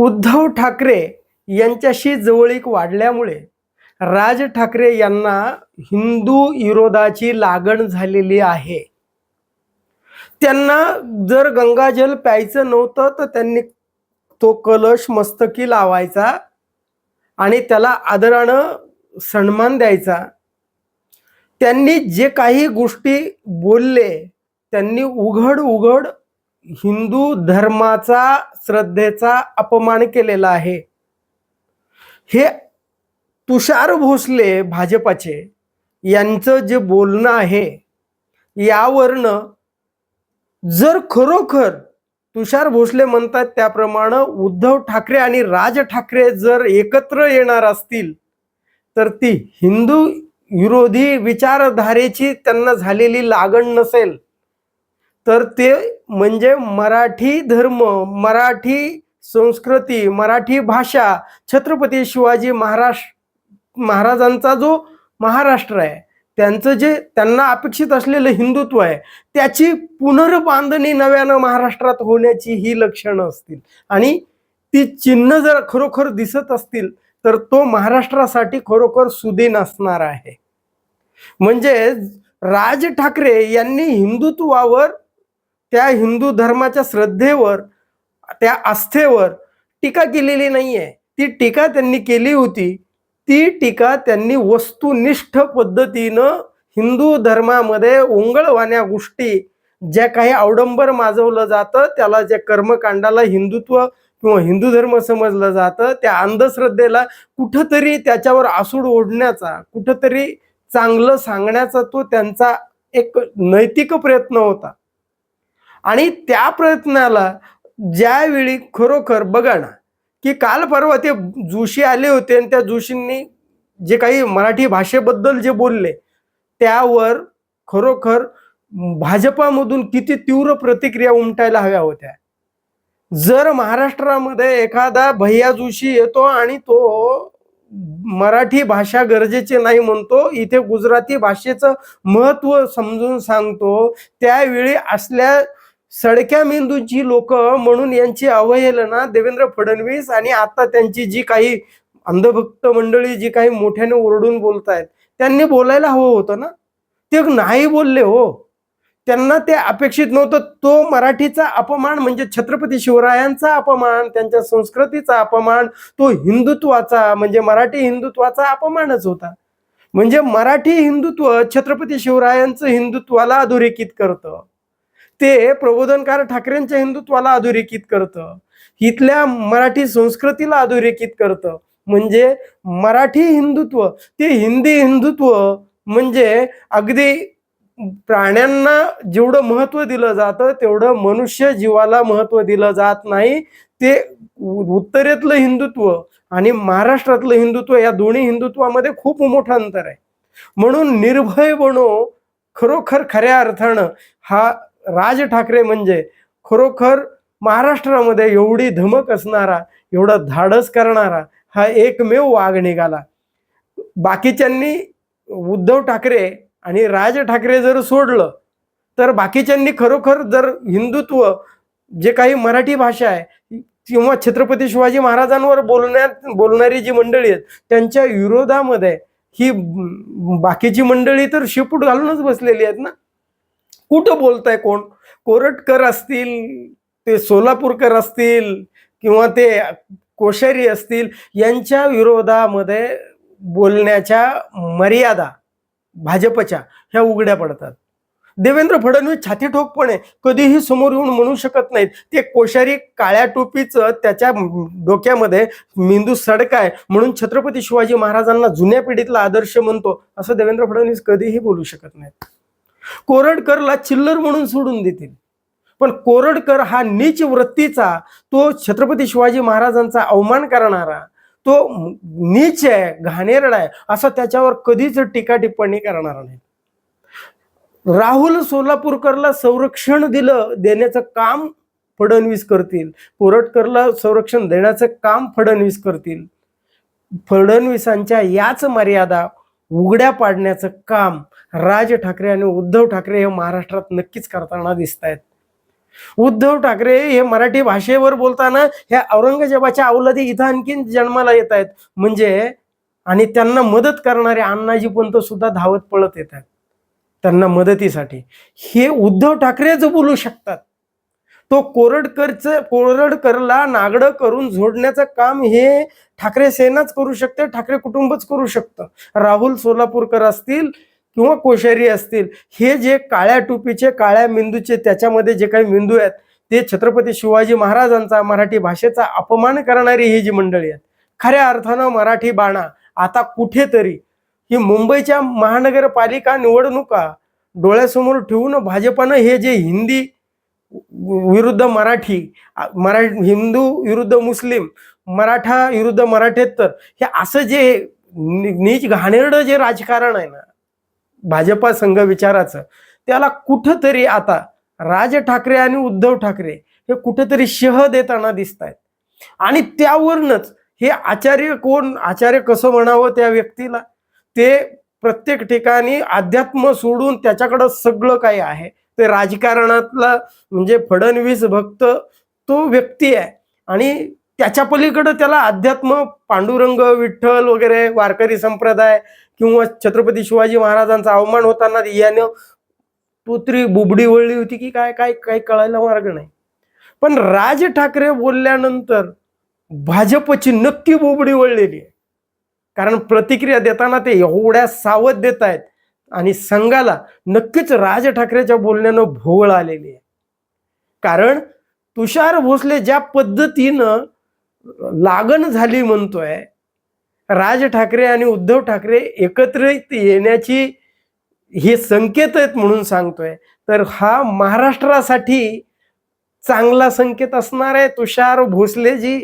उद्धव ठाकरे यांच्याशी जवळीक वाढल्यामुळे राज ठाकरे यांना हिंदू विरोधाची लागण झालेली आहे. त्यांना जर गंगाजल प्यायचं नव्हतं तर त्यांनी तो कलश मस्तकी लावायचा आणि त्याला आदरानं सन्मान द्यायचा. त्यांनी जे काही गोष्टी बोलले त्यांनी उघड उघड हिंदू धर्माचा श्रद्धेचा अपमान केलेला आहे. हे तुषार भोसले भाजपाचे यांचं जे बोलणं आहे यावरनं जर खरोखर तुषार भोसले म्हणतात त्याप्रमाणे उद्धव ठाकरे आणि राज ठाकरे जर एकत्र येणार असतील तर ती हिंदू विरोधी विचारधारेची त्यांना झालेली लागण नसेल. तर ते म्हणजे मराठी धर्म मराठी संस्कृती मराठी भाषा छत्रपती शिवाजी महाराज महाराजांचा जो महाराष्ट्र आहे त्यांचं जे त्यांना अपेक्षित असलेलं हिंदुत्व आहे त्याची पुनर्बांधणी नव्यानं महाराष्ट्रात होण्याची ही लक्षणं असतील. आणि ती चिन्ह जर खरोखर दिसत असतील तर तो महाराष्ट्रासाठी खरोखर सुदीन असणार आहे. म्हणजे राज ठाकरे यांनी हिंदुत्वावर त्या हिंदू धर्माच्या श्रद्धेवर त्या आस्थेवर टीका केलेली नाहीये. ती टीका त्यांनी केली होती. ती टीका त्यांनी वस्तुनिष्ठ पद्धतीनं हिंदू धर्मामध्ये ओंगळवाण्या गोष्टी ज्या काही अवडंबर माजवलं जातं त्याला ज्या कर्मकांडाला हिंदुत्व किंवा हिंदू धर्म समजलं जातं त्या अंधश्रद्धेला कुठंतरी त्याच्यावर आसूड ओढण्याचा कुठंतरी चांगलं सांगण्याचा तो त्यांचा एक नैतिक प्रयत्न होता. आणि त्या प्रयत्नाला ज्यावेळी खरोखर बघा ना की काल परवा ते जोशी आले होते आणि त्या जोशींनी जे काही मराठी भाषेबद्दल जे बोलले त्यावर खरोखर भाजपामधून किती तीव्र प्रतिक्रिया उमटायला हव्या होत्या. जर महाराष्ट्रामध्ये एखादा भैया जोशी येतो आणि तो मराठी भाषा गरजेची नाही म्हणतो इथे गुजराती भाषेचं महत्त्व समजून सांगतो त्यावेळी असल्या सडक्या मेंदूची लोक म्हणून यांची अवहेलना देवेंद्र फडणवीस आणि आता त्यांची जी काही अंधभक्त मंडळी जी काही मोठ्याने ओरडून बोलतायत त्यांनी बोलायला हवं होतं ना? ते नाही बोलले हो. त्यांना ते अपेक्षित नव्हतं. तो मराठीचा अपमान म्हणजे छत्रपती शिवरायांचा अपमान त्यांच्या संस्कृतीचा अपमान तो हिंदुत्वाचा म्हणजे मराठी हिंदुत्वाचा अपमानच होता. म्हणजे मराठी हिंदुत्व छत्रपती शिवरायांचं हिंदुत्वाला अधोरेखित करतं. ते प्रबोधनकार ठाकरेंच्या हिंदुत्वाला अधोरेखित करतं. इथल्या मराठी संस्कृतीला अधोरेखित करतं. म्हणजे मराठी हिंदुत्व ते हिंदी हिंदुत्व म्हणजे अगदी प्राण्यांना जेवढं महत्त्व दिलं जातं तेवढं मनुष्य जीवाला महत्त्व दिलं जात नाही. ते उत्तरेतलं हिंदुत्व आणि महाराष्ट्रातलं हिंदुत्व या दोन्ही हिंदुत्वामध्ये खूप मोठं अंतर आहे. म्हणून निर्भय बनो खरोखर खऱ्या अर्थानं हा राज ठाकरे म्हणजे खरोखर महाराष्ट्रामध्ये एवढी धमक असणारा एवढा धाडस करणारा हा एकमेव वाघ निघाला. बाकीच्यांनी उद्धव ठाकरे आणि राज ठाकरे जर सोडलं तर बाकीच्यांनी खरोखर जर हिंदुत्व जे काही मराठी भाषा आहे किंवा छत्रपती शिवाजी महाराजांवर बोलण्यात बोलणारी जी मंडळी आहेत त्यांच्या विरोधामध्ये ही बाकीची मंडळी तर शेपूट घालूनच बसलेली आहेत ना? कुठं बोलताय कोण? कोरटकर असतील ते सोलापूरकर असतील किंवा ते कोश्यारी असतील यांच्या विरोधामध्ये बोलण्याच्या मर्यादा भाजपच्या ह्या उघड्या पडतात. देवेंद्र फडणवीस छाती ठोकपणे कधीही समोर येऊन म्हणू शकत नाहीत. ते कोश्यारी काळ्या टोपीचं त्याच्या डोक्यामध्ये मेंदू सडकाय म्हणून छत्रपती शिवाजी महाराजांना जुन्या पिढीतला आदर्श म्हणतो असं देवेंद्र फडणवीस कधीही बोलू शकत नाहीत. कोरडकरला चिल्लर म्हणून सोडून देतील. पण कोरडकर हा नीच वृत्तीचा तो छत्रपती शिवाजी महाराजांचा अवमान करणारा तो नीच आहे घाणेरडा आहे असं त्याच्यावर कधीच टीका टिप्पणी करणार नाही. राहुल सोलापूरकरला संरक्षण दिलं देण्याचं काम फडणवीस करतील. कोरटकरला संरक्षण देण्याचं काम फडणवीस करतील. फडणवीसांच्या याच मर्यादा उघड्या पाडण्याचं काम राज ठाकरे आणि उद्धव ठाकरे हे महाराष्ट्रात नक्कीच करताना दिसत आहेत उद्धव ठाकरे हे मराठी भाषेवर बोलताना ह्या औरंगजेबाच्या अवलदी इथं आणखीन जन्माला येत आहेत म्हणजे आणि त्यांना मदत करणारे अण्णाजी पंत सुद्धा धावत पळत येत आहेत त्यांना मदतीसाठी. हे उद्धव ठाकरेच बोलू शकतात. तो कोरडकरचं कोरडकरला नागडं करून झोडण्याचं काम हे ठाकरे सेनाच करू शकते ठाकरे कुटुंबच करू शकतं. राहुल सोलापूरकर असतील किंवा कोश्यारी असतील हे जे काळ्या टोपीचे काळ्या मेंदूचे त्याच्यामध्ये जे काही मेंदू आहेत ते छत्रपती शिवाजी महाराजांचा मराठी भाषेचा अपमान करणारी ही जी मंडळी आहेत. खऱ्या अर्थानं मराठी बाणा आता कुठेतरी ही मुंबईच्या महानगरपालिका निवडणुका डोळ्यासमोर ठेवून भाजपनं हे जे हिंदी विरुद्ध मराठी मरा हिंदू विरुद्ध मुस्लिम मराठा विरुद्ध मराठेतर हे असं जे नि- नीच घाणेरडं जे राजकारण आहे ना भाजपा संघ विचाराचं त्याला कुठंतरी आता राज ठाकरे आणि उद्धव ठाकरे हे कुठंतरी शह देताना दिसत आहेत आणि त्यावरूनच हे आचार्य कोण आचार्य कसं म्हणावं त्या व्यक्तीला ते प्रत्येक ठिकाणी अध्यात्म सोडून त्याच्याकडं सगळं काही आहे. ते राजकारणातला म्हणजे फडणवीस भक्त तो व्यक्ती आहे. आणि त्याच्या पलीकडं त्याला अध्यात्म पांडुरंग विठ्ठल वगैरे वारकरी संप्रदाय किंवा छत्रपती शिवाजी महाराजांचा अवमान होताना यानं पुत्री बुबडी वळली होती की काय काय काय कळायला मार्ग नाही. पण राज ठाकरे बोलल्यानंतर भाजपची नक्की बोबडी वळलेली आहे. कारण प्रतिक्रिया देताना ते एवढ्या सावध देत आहेत. आणि संघाला नक्कीच राज ठाकरेच्या बोलण्यानं भोवळ आलेली आहे. कारण तुषार भोसले ज्या पद्धतीनं लागण झाली म्हणतोय राज ठाकरे आणि उद्धव ठाकरे एकत्रित येण्याची हे संकेत आहेत म्हणून सांगतोय. तर हा महाराष्ट्रासाठी चांगला संकेत असणार आहे तुषार भोसलेजी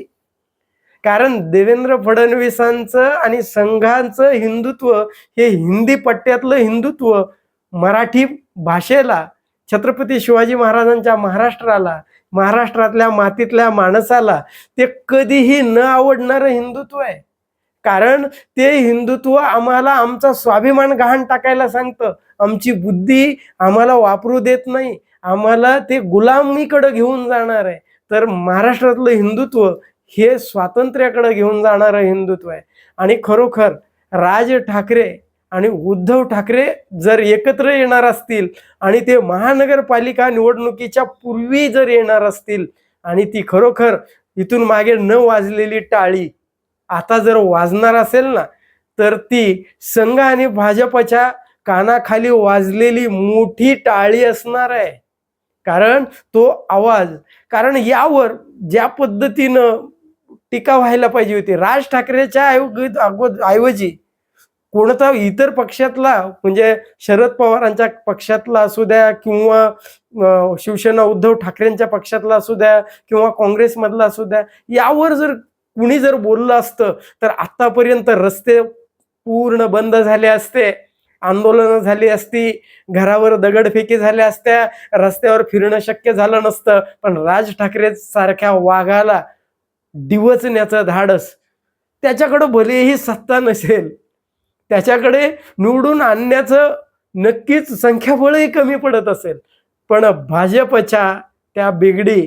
कारण देवेंद्र फडणवीसांचं आणि संघांचं हिंदुत्व हे हिंदी पट्ट्यातलं हिंदुत्व मराठी भाषेला छत्रपती शिवाजी महाराजांच्या महाराष्ट्राला महाराष्ट्रातल्या मातीतल्या माणसाला ते कधीही न आवडणारं हिंदुत्व आहे. कारण ते हिंदुत्व आम्हाला आमचा स्वाभिमान गहाण टाकायला सांगतं. आमची बुद्धी आम्हाला वापरू देत नाही. आम्हाला ते गुलामीकडे घेऊन जाणार आहे. तर महाराष्ट्रातलं हिंदुत्व हे स्वातंत्र्याकडे घेऊन जाणारं हिंदुत्व आहे. आणि खरोखर राज ठाकरे आणि उद्धव ठाकरे जर एकत्र येणार असतील आणि ते महानगरपालिका निवडणुकीच्या पूर्वी जर येणार असतील आणि ती खरोखर इथून मागे न वाजलेली टाळी आता जर वाजणार असेल ना तर ती संघ आणि भाजपच्या कानाखाली वाजलेली मोठी टाळी असणार आहे. कारण तो आवाज कारण यावर ज्या पद्धतीनं टीका व्हायला पाहिजे होती. राज ठाकरेच्या ऐवजी कोणता इतर पक्षातला म्हणजे शरद पवारांच्या पक्षातला असू द्या किंवा शिवसेना उद्धव ठाकरेंच्या पक्षातला असू द्या किंवा काँग्रेसमधला असू द्या यावर जर कुणी जर बोललं असतं तर आतापर्यंत रस्ते पूर्ण बंद झाले असते आंदोलनं झाली असती घरावर दगडफेकी झाल्या असत्या रस्त्यावर फिरणं शक्य झालं नसतं पण राज ठाकरे सारख्या वाघाला डिवचण्याचं धाडस. त्याच्याकडं भलेही सत्ता नसेल त्याच्याकडे निवडून आणण्याचं नक्कीच संख्याबळही कमी पडत असेल. पण भाजपच्या त्या बिगडी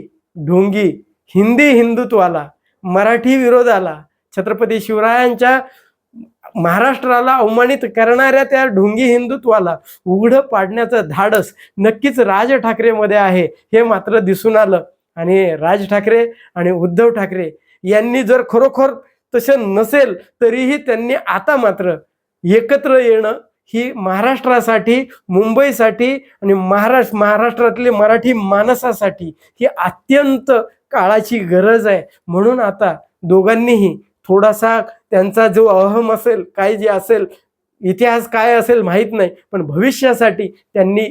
ढोंगी हिंदी हिंदुत्वाला मराठी विरोधाला छत्रपती शिवरायांच्या महाराष्ट्राला अवमानित करणाऱ्या त्या ढोंगी हिंदुत्वाला उघडं पाडण्याचं धाडस नक्कीच राज ठाकरेमध्ये आहे हे मात्र दिसून आलं. आणि राज ठाकरे आणि उद्धव ठाकरे यांनी जर खरोखर तसं नसेल तरीही त्यांनी आता मात्र एकत्र येणं ही महाराष्ट्रासाठी मुंबईसाठी आणि महाराष्ट्र महाराष्ट्रातले मराठी माणसासाठी ही अत्यंत काळाची गरज आहे. म्हणून आता दोघांनीही थोडासा त्यांचा जो अहम असेल काय जे असेल इतिहास काय असेल माहीत नाही पण भविष्यासाठी त्यांनी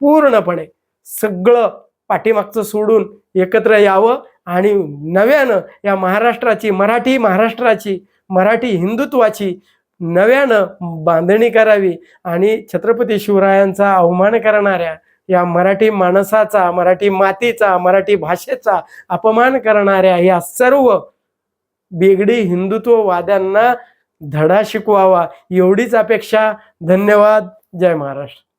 पूर्णपणे सगळं पाठीमागचं सोडून एकत्र यावं आणि नव्यानं या महाराष्ट्राची मराठी महाराष्ट्राची मराठी हिंदुत्वाची नव्यानं बांधणी करावी आणि छत्रपती शिवरायांचा अवमान करणाऱ्या या मराठी माणसाचा मराठी मातीचा मराठी भाषेचा अपमान करणाऱ्या या सर्व बेगडी हिंदुत्ववाद्यांना धडा शिकवावा. एवढीच अपेक्षा. धन्यवाद. जय महाराष्ट्र.